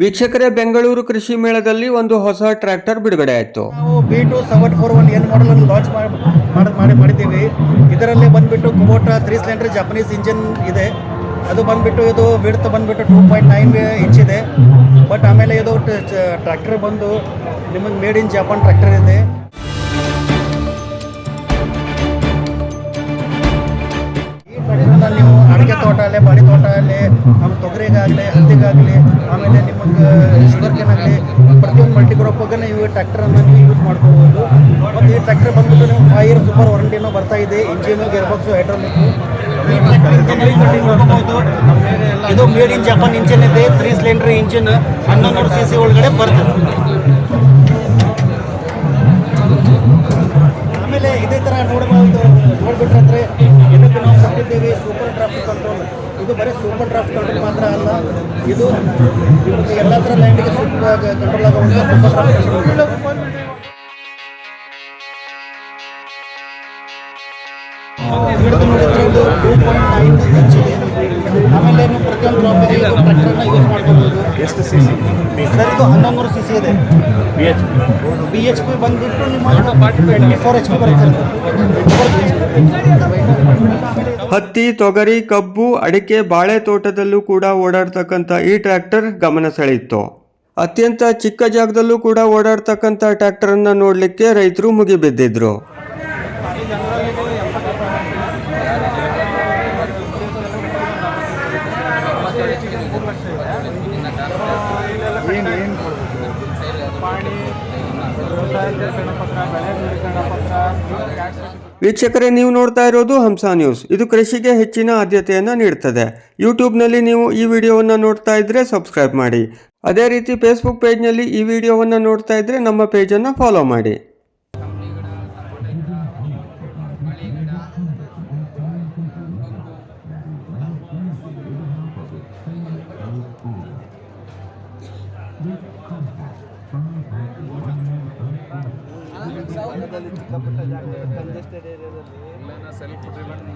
ವೀಕ್ಷಕರೇ, ಬೆಂಗಳೂರು ಕೃಷಿ ಮೇಳದಲ್ಲಿ ಒಂದು ಹೊಸ ಟ್ರ್ಯಾಕ್ಟರ್ ಬಿಡುಗಡೆ ಆಯಿತು. B two seven four one N ಮಾಡಲನ್ನು launch ಮಾಡಿ ಮಾಡಿ ಮಾಡಿದ್ದೀವಿ. ಇದರಲ್ಲಿ ಬಂದ್ಬಿಟ್ಟು Kubota three cylinder Japanese engine ಇದೆ. ಅದು ಬಂದ್ಬಿಟ್ಟು ಇದು ವಿಡ್ತ್ ಬಂದ್ಬಿಟ್ಟು ಟೂ ಪಾಯಿಂಟ್ ನೈನ್ ಇಂಚ್ ಇದೆ. ಬಟ್ ಆಮೇಲೆ ಇದು ಟ್ರ್ಯಾಕ್ಟರ್ ಬಂದು ನಿಮಗೆ ಮೇಡ್ ಇನ್ ಜಪಾನ್ ಟ್ರ್ಯಾಕ್ಟರ್ ಇದೆ. ತೋಟ ಅಲ್ಲೇ ಬಾಡಿ ತೋಟ ಆಗಲಿ, ನಮ್ಮ ತೊಗರಿಗಾಗಲಿ ಹತ್ತಿಗಾಗಲಿ ಆಮೇಲೆ ನಿಮಗೆ ಶುಗರ್ ಕೇನ್ ಆಗಲಿ, ಪ್ರತಿಯೊಂದು ಮಲ್ಟಿ ಕ್ರಾಪ್ಗೆ ನೀವು ಟ್ರ್ಯಾಕ್ಟರನ್ನು ನೀವು ಯೂಸ್ ಮಾಡ್ಕೋಬೋದು. ಮತ್ತೆ ಈ ಟ್ರ್ಯಾಕ್ಟರ್ ಬಂದ್ಬಿಟ್ಟು ನೀವು ಫೈವ್ ಇಯರ್ ಸೂಪರ್ ವಾರಂಟಿನೂ ಬರ್ತಾ ಇದೆ ಇಂಜಿನ್ ಗೇರ್ ಬಾಕ್ಸು ಹೈಡ್ರೋಲಿಕ್ಕು ಈ ಟ್ರ್ಯಾಕ್ಟರ್ ಇದು. ಮೇಡ್ ಇನ್ ಜಪಾನ್ ಇಂಜಿನ್ ಇದೆ ತ್ರೀ ಸಿಲಿಂಡರ್ ಇಂಜಿನ್ ಹನ್ನೊಂದು ಸಿ ಸಿ ಒಳಗಡೆ ಬರ್ತದೆ. ನೋಡಬಹುದು ನೋಡ್ಬಿಟ್ರೆ ಇದಕ್ಕೆ ನಾವು ಕೊಟ್ಟಿದ್ದೀವಿ ಸೂಪರ್ ಡ್ರಾಫ್ಟ್ ಕಂಟ್ರೋಲ್ ಇದು ಬರೀ ಸೂಪರ್ ಡ್ರಾಫ್ಟ್ ಕಂಟ್ರೋಲ್ ಮಾತ್ರ ಅಲ್ಲ, ಇದು ಎಲ್ಲ ಥರ ಲ್ಯಾಂಡಿಗೆ ಸೂಪರ್ ಕಂಟ್ರೋಲ್ ಆಗುವಂಥ ಸೂಪರ್ ಕಂಟ್ರೋಲ್ ನೋಡಿದ್ರೆ ಟೂ ಪಾಯಿಂಟ್ ನೈನ್ ಎಷ್ಟು ಸಿ ಸಿ ಸರ್ ಇದು. ಹನ್ನೊಂದು ಸಿ ಸಿ ಇದೆ B H B H P ಬಂದುಬಿಟ್ಟು ನಿಮ್ಮ ಫೋರ್ ಎಚ್ ಪಿ ಬರುತ್ತೆ. ಹತ್ತಿ ತೊಗರಿ ಕಬ್ಬು ಅಡಿಕೆ ಬಾಳೆ ತೋಟದಲ್ಲೂ ಕೂಡ ಓಡಾಡ್ತಕ್ಕಂಥ ಈ ಟ್ರ್ಯಾಕ್ಟರ್ ಗಮನ ಸೆಳೆಯಿತು ಅತ್ಯಂತ ಚಿಕ್ಕ ಜಾಗದಲ್ಲೂ ಕೂಡ ಓಡಾಡ್ತಕ್ಕಂಥ ಟ್ರ್ಯಾಕ್ಟರನ್ನು ನೋಡ್ಲಿಕ್ಕೆ ರೈತರು ಮುಗಿಬಿದ್ದಿದ್ರು. ವೀಕ್ಷಕರೇ, ನೀವು ನೋಡ್ತಾ ಇರೋದು ಹಂಸಾ ನ್ಯೂಸ್. ಇದು ಕೃಷಿಗೆ ಹೆಚ್ಚಿನ ಆದ್ಯತೆಯನ್ನು ನೀಡುತ್ತದೆ ಯೂಟ್ಯೂಬ್ನಲ್ಲಿ ನೀವು ಈ ವಿಡಿಯೋವನ್ನು ನೋಡ್ತಾ ಇದ್ರೆ ಸಬ್ಸ್ಕ್ರೈಬ್ ಮಾಡಿ. ಅದೇ ರೀತಿ ಫೇಸ್ಬುಕ್ ಪೇಜ್ನಲ್ಲಿ ಈ ವಿಡಿಯೋವನ್ನು ನೋಡ್ತಾ ಇದ್ರೆ ನಮ್ಮ ಪೇಜನ್ನು ಫಾಲೋ ಮಾಡಿ. Self driven